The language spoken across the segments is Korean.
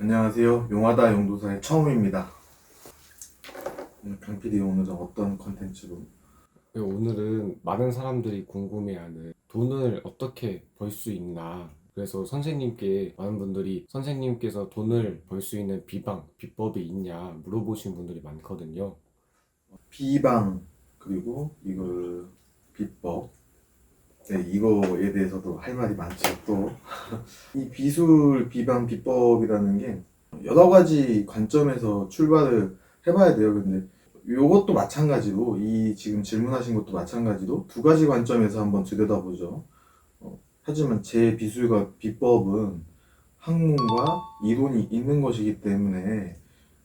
안녕하세요. 용하다 용도사의 처음입니다. 오늘 강PD 오늘은 어떤 컨텐츠로? 네, 오늘은 많은 사람들이 궁금해하는 돈을 어떻게 벌 수 있나. 그래서 선생님께 많은 분들이 선생님께서 돈을 벌 수 있는 비방, 비법이 있냐 물어보신 분들이 많거든요. 비방 그리고 이걸 비법 네, 이거에 대해서도 할 말이 많죠. 또 이 비술 비방 비법이라는 게 여러 가지 관점에서 출발을 해봐야 돼요. 근데 요것도 마찬가지로 이 지금 질문하신 것도 마찬가지로 두 가지 관점에서 한번 들여다보죠. 어, 하지만 제 비술과 비법은 학문과 이론이 있는 것이기 때문에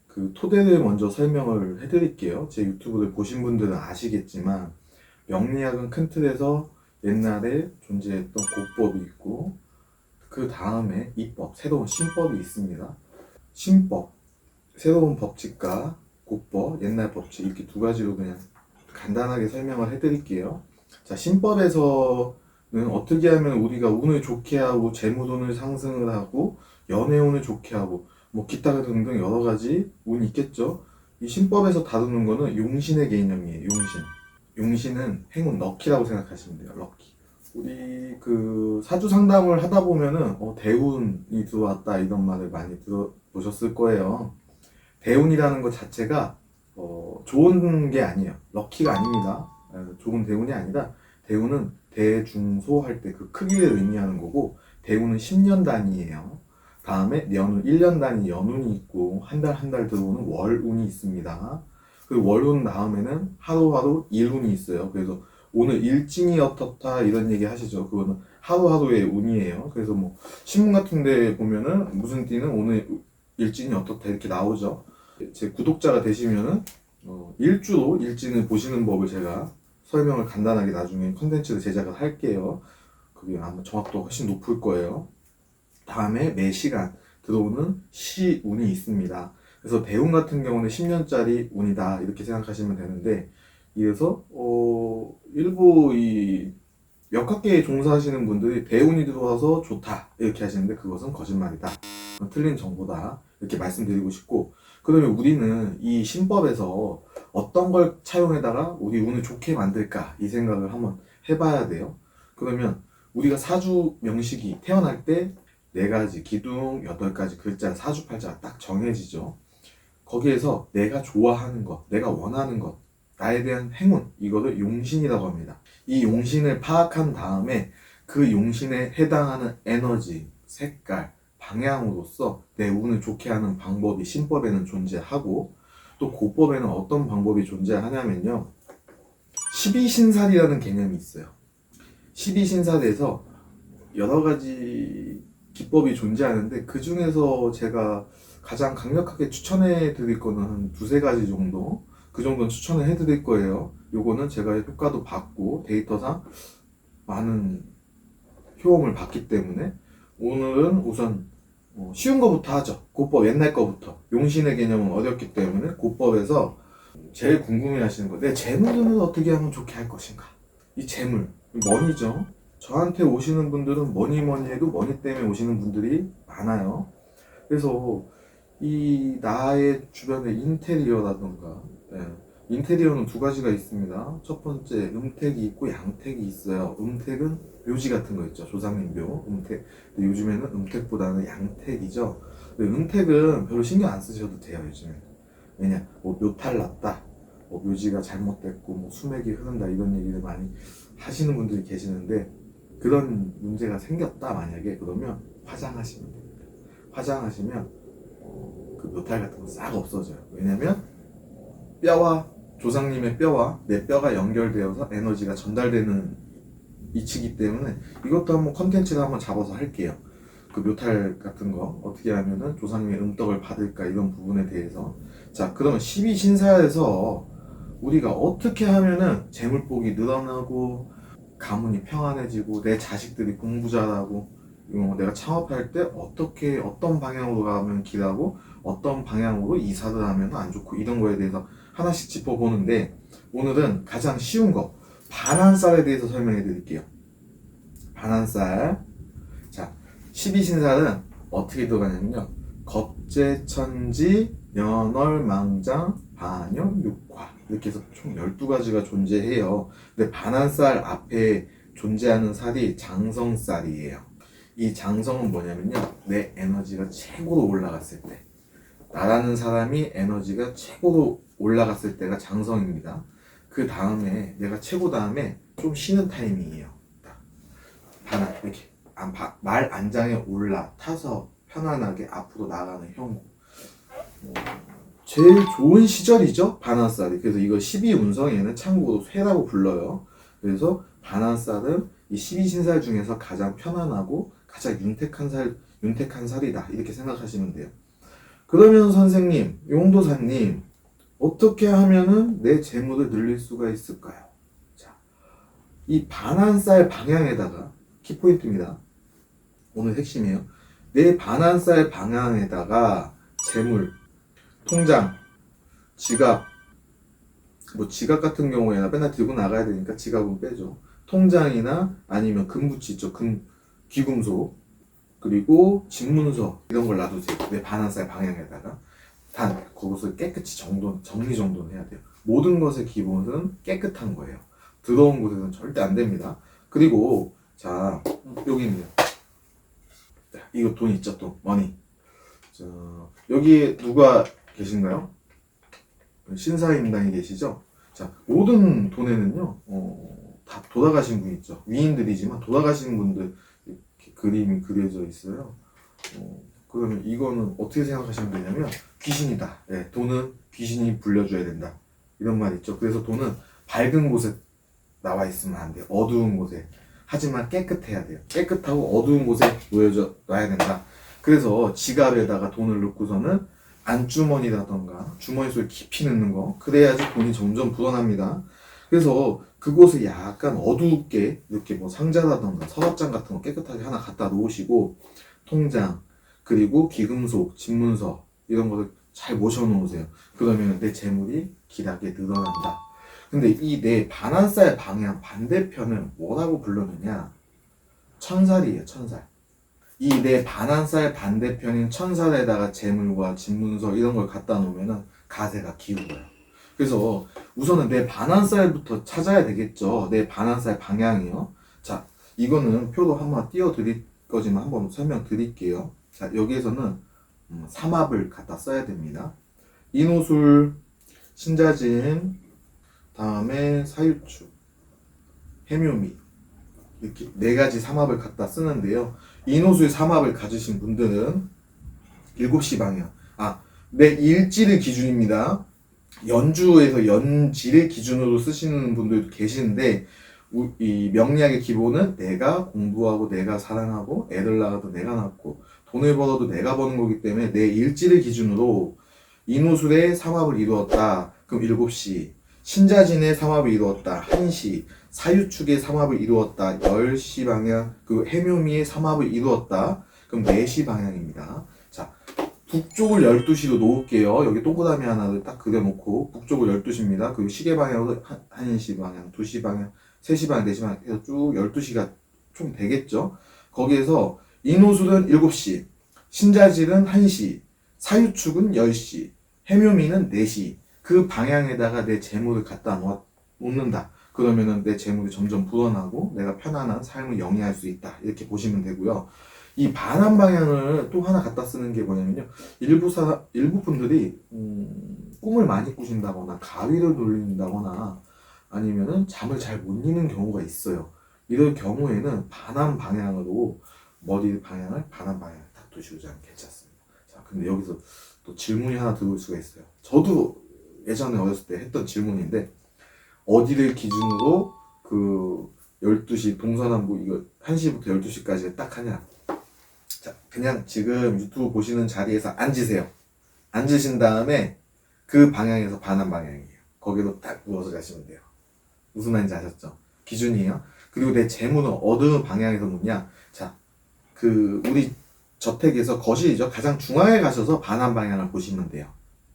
그 토대를 먼저 설명을 해드릴게요. 제 유튜브를 보신 분들은 아시겠지만 명리학은 큰 틀에서 옛날에 존재했던 고법이 있고 그 다음에 이법, 새로운 신법이 있습니다. 신법, 새로운 법칙과 고법, 옛날 법칙 이렇게 두 가지로 그냥 간단하게 설명을 해드릴게요. 자, 신법에서는 어떻게 하면 우리가 운을 좋게 하고 재무운을 상승을 하고 연애운을 좋게 하고 뭐 기타 등등 여러 가지 운이 있겠죠. 이 신법에서 다루는 거는 용신의 개념이에요. 용신. 용신은 행운 럭키라고 생각하시면 돼요. 럭키. 우리 그 사주 상담을 하다 보면은 어, 대운이 들어왔다 이런 말을 많이 들어보셨을 거예요. 대운이라는 것 자체가 어, 좋은 게 아니에요. 럭키가 아닙니다. 어, 좋은 대운이 아니라 대운은 대중소 할 때 그 크기를 의미하는 거고 대운은 10년 단위예요. 다음에 연운 1년 단위 연운이 있고 한 달 한달 들어오는 월운이 있습니다. 그 월운 다음에는 하루하루 일운이 있어요. 그래서 오늘 일진이 어떻다 이런 얘기 하시죠. 그거는 하루하루의 운이에요. 그래서 뭐 신문 같은데 보면은 무슨 띠는 오늘 일진이 어떻다 이렇게 나오죠. 제 구독자가 되시면은 어, 일주로 일진을 보시는 법을 제가 설명을 간단하게 나중에 컨텐츠를 제작을 할게요. 그게 아마 정확도가 훨씬 높을 거예요. 다음에 매 시간 들어오는 시운이 있습니다. 그래서 대운 같은 경우는 10년짜리 운이다 이렇게 생각하시면 되는데 이래서 어 일부 이 역학계에 종사하시는 분들이 대운이 들어와서 좋다 이렇게 하시는데 그것은 거짓말이다. 틀린 정보다 이렇게 말씀드리고 싶고 그러면 우리는 이 신법에서 어떤 걸 차용해다가 우리 운을 좋게 만들까 이 생각을 한번 해봐야 돼요. 그러면 우리가 사주 명식이 태어날 때 네 가지 기둥 여덟 가지 글자 사주팔자가 딱 정해지죠 거기에서 내가 좋아하는 것, 내가 원하는 것, 나에 대한 행운, 이거를 용신이라고 합니다. 이 용신을 파악한 다음에 그 용신에 해당하는 에너지, 색깔, 방향으로서 내 운을 좋게 하는 방법이 신법에는 존재하고 또 고법에는 어떤 방법이 존재하냐면요. 12신살이라는 개념이 있어요. 12신살에서 여러 가지 기법이 존재하는데 그 중에서 제가 가장 강력하게 추천해 드릴 거는 한 두세 가지 정도? 그 정도는 추천을 해 드릴 거예요. 요거는 제가 효과도 받고 데이터상 많은 효험을 받기 때문에 오늘은 우선 어, 쉬운 거부터 하죠. 고법 옛날 거부터. 용신의 개념은 어렵기 때문에 고법에서 제일 궁금해 하시는 거 내 재물은 어떻게 하면 좋게 할 것인가? 이 재물 머니죠. 저한테 오시는 분들은 뭐니 뭐니 해도 머니 때문에 오시는 분들이 많아요. 그래서 이 나의 주변의 인테리어라던가 예, 인테리어는 두 가지가 있습니다. 첫 번째 음택이 있고 양택이 있어요. 음택은 묘지 같은 거 있죠. 조상님 묘 음택. 근데 요즘에는 음택보다는 양택이죠. 음택은 별로 신경 안 쓰셔도 돼요 요즘에. 왜냐 뭐 묘탈 났다. 뭐 묘지가 잘못됐고 뭐 수맥이 흐른다 이런 얘기를 많이 하시는 분들이 계시는데 그런 문제가 생겼다 만약에 그러면 화장하시면 됩니다. 화장하시면 어, 그 묘탈 같은 거 싹 없어져요. 왜냐면 뼈와 조상님의 뼈와 내 뼈가 연결되어서 에너지가 전달되는 이치기 때문에 이것도 한번 컨텐츠를 한번 잡아서 할게요. 그 묘탈 같은 거 어떻게 하면은 조상님의 음덕을 받을까 이런 부분에 대해서 자 그러면 12신사에서 우리가 어떻게 하면은 재물복이 늘어나고 가문이 평안해지고 내 자식들이 공부 잘하고 어, 내가 창업할 때 어떻게 어떤 방향으로 가면 길하고 어떤 방향으로 이사를 하면 안 좋고 이런 거에 대해서 하나씩 짚어보는데 오늘은 가장 쉬운 거 반한살에 대해서 설명해 드릴게요. 반한살 자 12신살은 어떻게 들어가냐면요 겁재천지, 연월망장, 반연, 육화 이렇게 해서 총 12가지가 존재해요. 근데 반한살 앞에 존재하는 살이 장성살이에요. 이 장성은 뭐냐면요. 내 에너지가 최고로 올라갔을 때. 나라는 사람이 에너지가 최고로 올라갔을 때가 장성입니다. 그 다음에 내가 최고 다음에 좀 쉬는 타이밍이에요. 딱. 하나 이렇게 말 안장에 올라 타서 편안하게 앞으로 나가는. 어, 제일 좋은 시절이죠 반한살이. 그래서 이거 12 운성에는 참고로 쇠라고 불러요. 그래서 반한살은 이 12신살 중에서 가장 편안하고 가장 윤택한 살, 윤택한 살이다. 이렇게 생각하시면 돼요. 그러면 선생님, 용도사님, 어떻게 하면은 내 재물을 늘릴 수가 있을까요? 자, 이 반한살 방향에다가 키포인트입니다. 오늘 핵심이에요. 내 반한살 방향에다가 재물, 통장, 지갑, 뭐 지갑 같은 경우에는 맨날 들고 나가야 되니까 지갑은 빼죠. 통장이나 아니면 금붙이 있죠. 금, 귀금속, 그리고 집문서 이런 걸 놔두세요. 내 반한살 방향에다가. 단, 그것을 깨끗이 정돈, 정리 정돈을 해야 돼요. 모든 것의 기본은 깨끗한 거예요. 더러운 곳에서는 절대 안 됩니다. 그리고, 자, 여기입니다. 자, 이거 돈 있죠, 또. 머니. 자, 여기에 누가 계신가요? 신사임당이 계시죠? 자, 모든 돈에는요, 어, 다 돌아가신 분 있죠. 위인들이지만 돌아가신 분들 그림이 그려져 있어요. 어, 그러면 이거는 어떻게 생각하시면 되냐면 귀신이다. 예, 돈은 귀신이 불려줘야 된다. 이런 말 있죠. 그래서 돈은 밝은 곳에 나와 있으면 안 돼요. 어두운 곳에. 하지만 깨끗해야 돼요. 깨끗하고 어두운 곳에 놓여져 놔야 된다. 그래서 지갑에다가 돈을 넣고서는 안주머니라던가 주머니 속에 깊이 넣는 거 그래야지 돈이 점점 불어납니다. 그래서 그곳에 약간 어둡게 이렇게 뭐 상자라던가 서랍장 같은 거 깨끗하게 하나 갖다 놓으시고 통장 그리고 기금속, 집문서 이런 거를 잘 모셔 놓으세요. 그러면 내 재물이 길하게 늘어난다. 근데 이 내 반한살 방향 반대편을 뭐라고 부르느냐? 천살이에요, 천살. 이 내 반한살 반대편인 천살에다가 재물과 집문서 이런 걸 갖다 놓으면은 가세가 기울어요. 그래서 우선은 내 반한살부터 찾아야 되겠죠. 내 반한살 방향이요. 자, 이거는 표로 한번 띄워 드릴 거지만 한번 설명 드릴게요. 자, 여기에서는 음, 삼합을 갖다 써야 됩니다. 인호술, 신자진, 다음에 사유축, 해묘미 이렇게 네 가지 삼합을 갖다 쓰는데요. 인호술 삼합을 가지신 분들은 7시 방향. 아, 내 일지를 기준입니다. 연주에서 연지를 기준으로 쓰시는 분들도 계시는데 우- 이 명리학의 기본은 내가 공부하고 내가 사랑하고 애들 낳아도 내가 낳고 돈을 벌어도 내가 버는 거기 때문에 내 일지를 기준으로 인호술의 삼합을 이루었다. 그럼 7시. 신자진의 삼합을 이루었다. 1시. 사유축의 삼합을 이루었다. 10시 방향. 그 해묘미의 삼합을 이루었다. 그럼 4시 방향입니다. 자, 북쪽을 12시로 놓을게요. 여기 동그라미 하나를 딱 그려놓고 북쪽을 12시입니다. 그리고 시계 방향으로 1시 방향, 2시 방향, 3시 방향, 4시 방향 해서 쭉 12시가 총 되겠죠. 거기에서 인호술은 7시, 신자질은 1시, 사유축은 10시, 해묘미는 4시. 그 방향에다가 내 재물을 갖다 놓- 놓는다. 그러면은 내 재물이 점점 불어나고 내가 편안한 삶을 영위할 수 있다. 이렇게 보시면 되고요. 이 반환 방향을 또 하나 갖다 쓰는 게 뭐냐면요. 일부 사 일부 분들이 음, 꿈을 많이 꾸신다거나 가위를 돌린다거나 아니면은 잠을 잘 못 이는 경우가 있어요. 이럴 경우에는 반환 방향으로 머리 방향을 반환 방향에 딱 두시면 괜찮습니다. 자, 근데 여기서 또 질문이 하나 들어올 수가 있어요. 저도 예전에 어렸을 때 했던 질문인데 어디를 기준으로 그 12시 동서남북 이거 1시부터 12시까지 딱 하냐? 자, 그냥 지금 유튜브 보시는 자리에서 앉으세요. 앉으신 다음에 그 방향에서 반환 방향이에요. 거기로 딱 누워서 자시면 돼요. 무슨 말인지 아셨죠? 기준이에요. 그리고 내 재물은 어느 방향에서 놓냐? 자, 그 우리 저택에서 거실이죠. 가장 중앙에 가셔서 반환 방향을 보시면 돼요.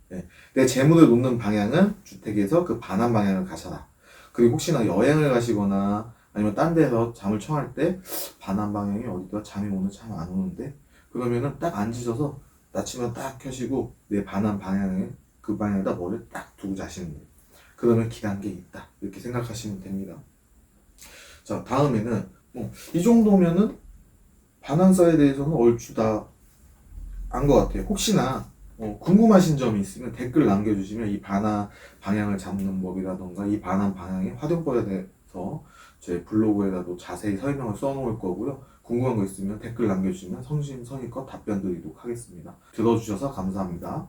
네. 내 재물을 놓는 방향은 주택에서 그 반환 방향을 가셔라. 그리고 혹시나 여행을 가시거나 아니면 딴 데서 잠을 청할 때 반환 방향이 어디다 잠이 오늘 잠안 오는데 그러면은 딱 앉으셔서 낮추면 딱 켜시고 내 반환 방향에 그 방향에다 머리를 딱 두고 자시는 거예요. 그러면 기단계 있다 이렇게 생각하시면 됩니다. 자 다음에는 뭐 이 정도면은 반환사에 대해서는 얼추 다 안 것 같아요. 혹시나 어, 궁금하신 점이 있으면 댓글 남겨주시면 이 반환 방향을 잡는 법이라던가 이 반환 방향의 활용법에 대해 서 제 블로그에다도 자세히 설명을 써놓을 거고요. 궁금한 거 있으면 댓글 남겨주시면 성심성의껏 답변 드리도록 하겠습니다. 들어주셔서 감사합니다.